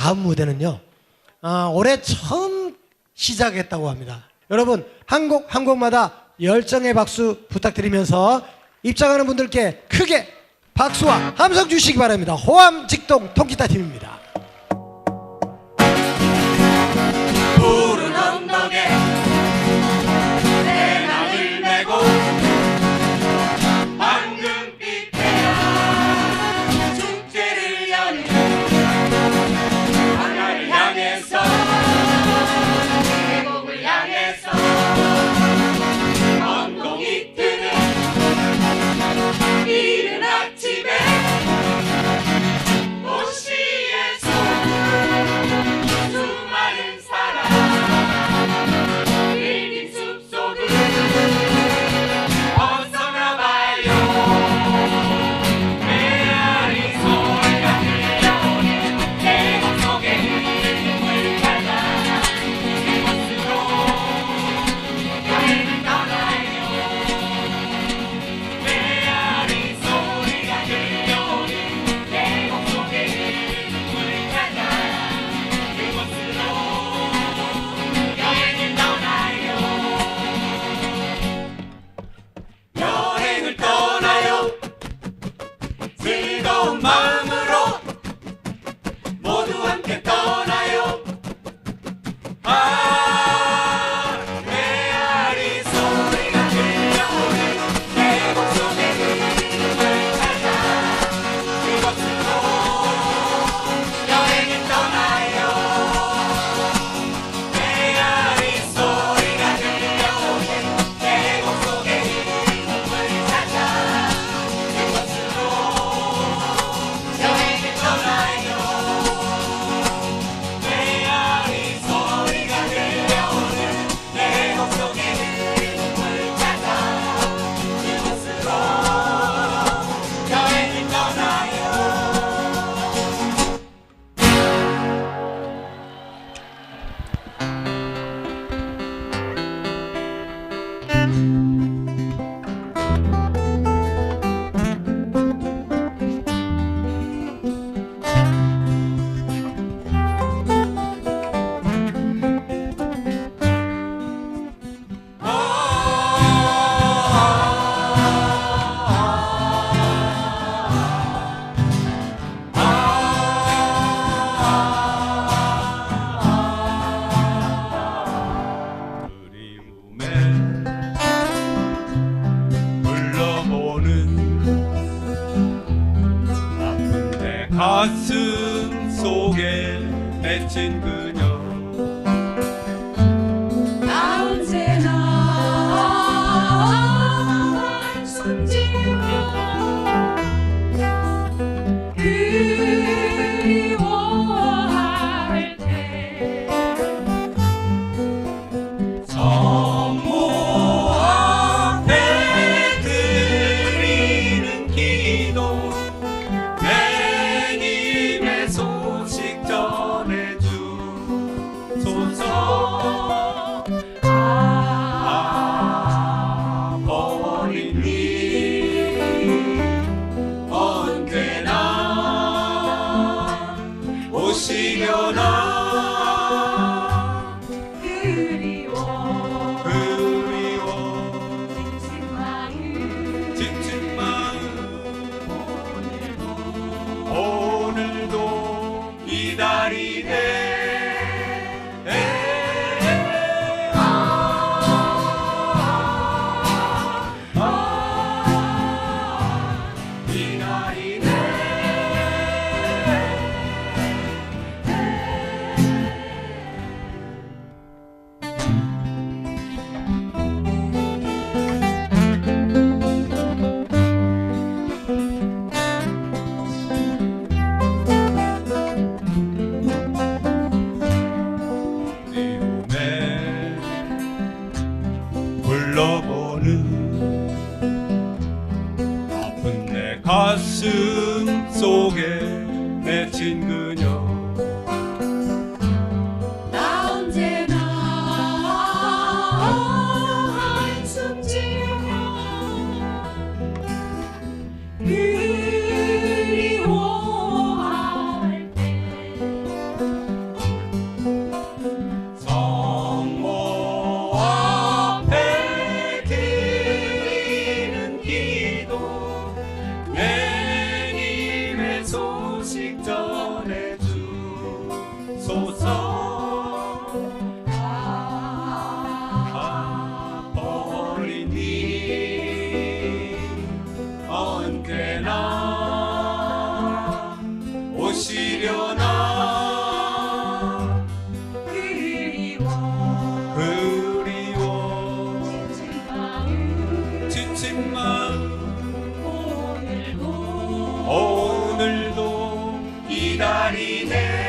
다음 무대는요. 아, 올해 처음 시작했다고 합니다. 여러분 한 곡 한 곡마다 열정의 박수 부탁드리면서 입장하는 분들께 크게 박수와 함성 주시기 바랍니다. 호암 직동 통기타 팀입니다. my 가슴 속에 맺힌 그녀. 오시려나? 그리워. 그리워. 지친 마음. 지친 마음. 오늘도 오늘도 기다리네.